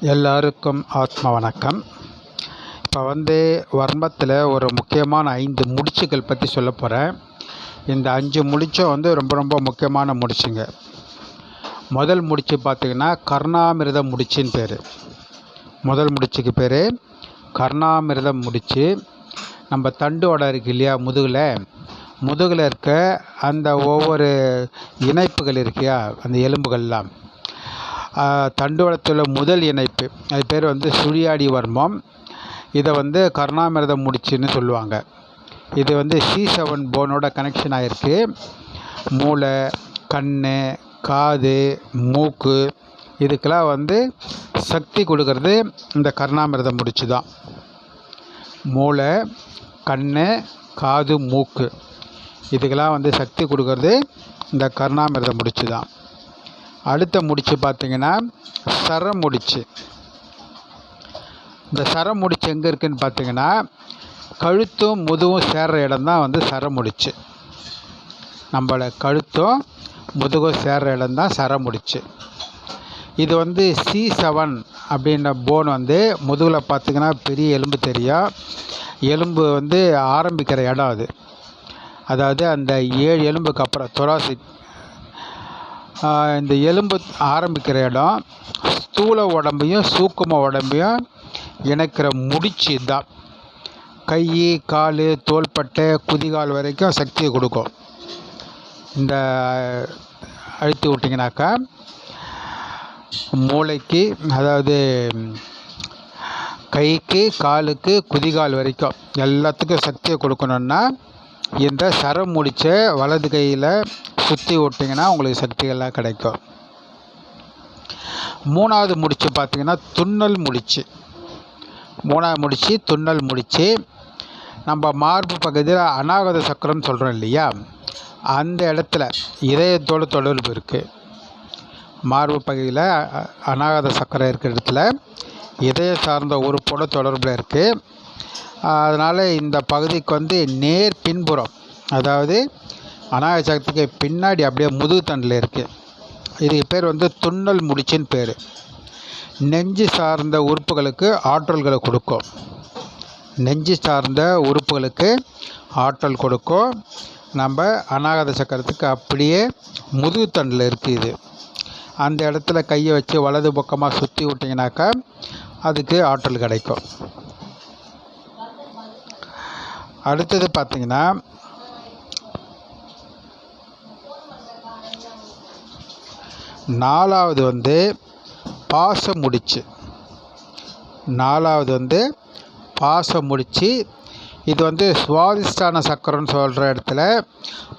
எல்லாருக்கும் ஆத்ம வணக்கம். இப்போ வந்து வர்மத்தில் ஒரு முக்கியமான ஐந்து முடிச்சுகள் பற்றி சொல்ல போகிறேன் இந்த அஞ்சு முடிச்சும் வந்து ரொம்ப ரொம்ப முக்கியமான முடிச்சுங்க. முதல் முடிச்சு பார்த்திங்கன்னா கர்ணாமிரத முடிச்சின்னு பேர். முதல் முடிச்சுக்கு பேர் கர்ணாமிரதம் முடிச்சு. நம்ம தண்டோட இருக்கு இல்லையா முதுகில்? முதுகில் இருக்க அந்த ஒவ்வொரு இணைப்புகள் இருக்கியா அந்த எலும்புகள்லாம். தண்டுவடத்தில் முதல் இணைப்பு. அது பேர் வந்து சுழியாடி வர்மம். இதை வந்து கருணாமிரத முடிச்சுன்னு சொல்லுவாங்க. இது வந்து சி செவன் போனோட கனெக்ஷன் ஆகிருக்கு மூளை கண் காது மூக்கு இதுக்கெல்லாம் வந்து சக்தி கொடுக்கறது இந்த கருணாமிரதம் முடிச்சு தான் மூளை கண் காது மூக்கு. இதுக்கெல்லாம் வந்து சக்தி கொடுக்கறது இந்த கருணாமிரதம் முடிச்சு தான் அடுத்த முடிச்சு பார்த்தீங்கன்னா சர முடிச்சு. இந்த சர முடிச்சு எங்கே இருக்குதுன்னு பார்த்தீங்கன்னா கழுத்தும் முதுகும் சேர்கிற இடம் தான் வந்து சர முடிச்சு. நம்மளோட கழுத்தும் முதுகும் சேர்கிற இடம் தான் சர முடிச்சு. இது வந்து சி செவன் அப்படின்ற போன் வந்து முதுகில் பார்த்திங்கன்னா பெரிய எலும்பு தெரியும் எலும்பு வந்து ஆரம்பிக்கிற இடம் அது. அதாவது அந்த ஏழு எலும்புக்கு அப்புறம் தொராசிக் இந்த எலும்பு ஆரம்பிக்கிற இடம் ஸ்தூல உடம்பையும் சூக்கும உடம்பையும் இணைக்கிற முடிச்சு தான். கை கால் தோள்பட்டை குதிகால் வரைக்கும் சக்தியை கொடுக்கும். இந்த அழுத்தி விட்டிங்கனாக்கா மூளைக்கு அதாவது கைக்கு காலுக்கு குதிகால் வரைக்கும் எல்லாத்துக்கும் சக்தியை கொடுக்கணுன்னா இந்த சரம் முடிச்ச வலது கையில் சுற்றி விட்டிங்கன்னா உங்களுக்கு சக்திகள்லாம் கிடைக்கும். மூணாவது முடிச்சு பார்த்திங்கன்னா துண்ணல் முடிச்சு. மூணாவது முடிச்சு துண்ணல் முடிச்சு. நம்ம மார்பு பகுதியில் அநாகத சக்கரம்னு சொல்கிறோம் இல்லையா? அந்த இடத்துல இதயத்தோடு தொடர்பு இருக்குது மார்பு பகுதியில் அநாகத சக்கரம் இருக்கிற இடத்துல இதய சார்ந்த உறுப்போட தொடர்பில் இருக்குது அதனால் இந்த பகுதிக்கு வந்து நேர் பின்புறம் அதாவது அநாயக சக்கரத்துக்கு பின்னாடி அப்படியே முதுகுத்தண்டில் இருக்குது இதுக்கு பேர் வந்து துண்ணல் முடிச்சின்னு பேர். நெஞ்சு சார்ந்த உறுப்புகளுக்கு ஆற்றல்களை கொடுக்கும். நெஞ்சு சார்ந்த உறுப்புகளுக்கு ஆற்றல் கொடுக்கும். நம்ம அநாகத சக்கரத்துக்கு அப்படியே முதுகுத்தண்டில் இருக்குது இது. அந்த இடத்துல கையை வச்சு வலது பக்கமாக சுற்றி விட்டிங்கனாக்கா அதுக்கு ஆற்றல் கிடைக்கும். அடுத்தது பார்த்திங்கன்னா நாலாவது வந்து பாச முடிச்சு. நாலாவது வந்து பாச முடிச்சு இது வந்து சுவாதிஷ்டான சக்கரம்னு சொல்கிற இடத்துல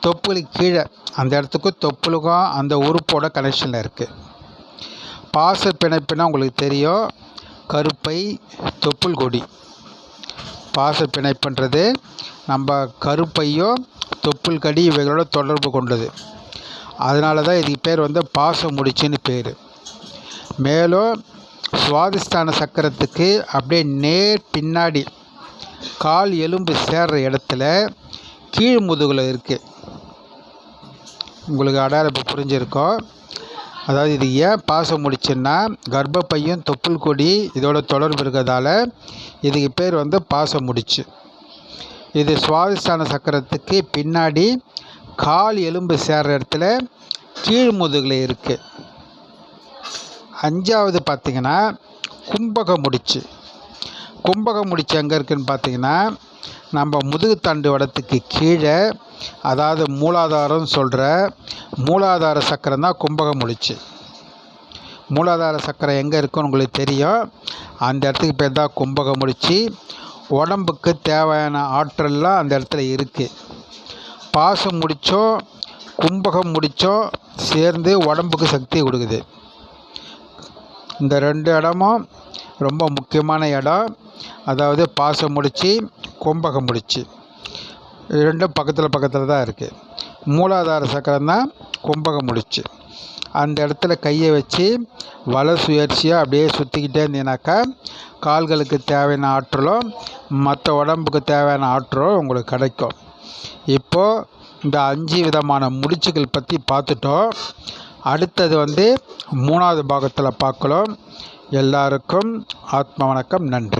தொப்புளுக்கு கீழே அந்த இடத்துக்கும் தொப்புளுக்கும் அந்த உறுப்போட கனெக்ஷனில் இருக்குது பாச பிணைப்புனா உங்களுக்கு தெரியும் கருப்பை தொப்புள் கொடி. பாச பிணைப்புன்றது நம்ம கருப்பையும் தொப்புள் கடி இவைகளோட தொடர்பு கொண்டது. அதனால தான் இதுக்கு பேர் வந்து பாசம் முடிச்சுன்னு பேர். மேலும் சுவாதிஷ்டான சக்கரத்துக்கு அப்படியே நேர் பின்னாடி கால் எலும்பு சேர்கிற இடத்துல கீழ் முதுகில் இருக்குது உங்களுக்கு அடையாளம் இப்போ புரிஞ்சிருக்கோம் அதாவது இது ஏன் பாசம் முடிச்சுன்னா கர்ப்பப்பையும் தொப்புள் கொடி இதோட தொடர்பு இருக்கிறதால இதுக்கு பேர் வந்து பாசம் முடிச்சு. இது சுவாதிஷ்டான சக்கரத்துக்கு பின்னாடி கால் எலும்பு சேர்கிற இடத்துல கீழ் முதுகில் இருக்குது அஞ்சாவது பார்த்திங்கன்னா கும்பக முடிச்சு. கும்பக முடிச்சு எங்கே இருக்குதுன்னு பார்த்தீங்கன்னா நம்ம முதுகுத்தண்டு வடத்துக்கு கீழே அதாவது மூலாதாரம் சொல்கிற மூலாதார சக்கரம் தான் கும்பக முடிச்சு. மூலாதார சக்கரம் எங்கே இருக்குன்னு உங்களுக்கு தெரியும். அந்த இடத்துக்கு பேர் தான் கும்பக முடிச்சு. உடம்புக்கு தேவையான ஆற்றல்லாம் அந்த இடத்துல இருக்குது பாசம் முடித்தோ கும்பகம் முடித்தோ சேர்ந்து உடம்புக்கு சக்தி கொடுக்குது. இந்த ரெண்டு இடமும் ரொம்ப முக்கியமான இடம். அதாவது பாசம் முடிச்சு கும்பகம் முடிச்சு. ரெண்டும் பக்கத்தில் பக்கத்தில் தான் இருக்குது மூலாதார சக்கரம் தான் கும்பகம் முடிச்சு. அந்த இடத்துல கையை வச்சு வலை சுயற்சியாக அப்படியே சுற்றிக்கிட்டே இருந்தீங்கன்னாக்கா கால்களுக்கு தேவையான ஆற்றலும் மற்ற உடம்புக்கு தேவையான ஆற்றலும் உங்களுக்கு கிடைக்கும். இப்போது இந்த அஞ்சு விதமான முடிச்சுகள் பற்றி பார்த்துட்டோம். அடுத்தது வந்து மூணாவது பாகத்தில் பார்க்கலாம். எல்லாருக்கும் ஆத்ம வணக்கம் நன்றி.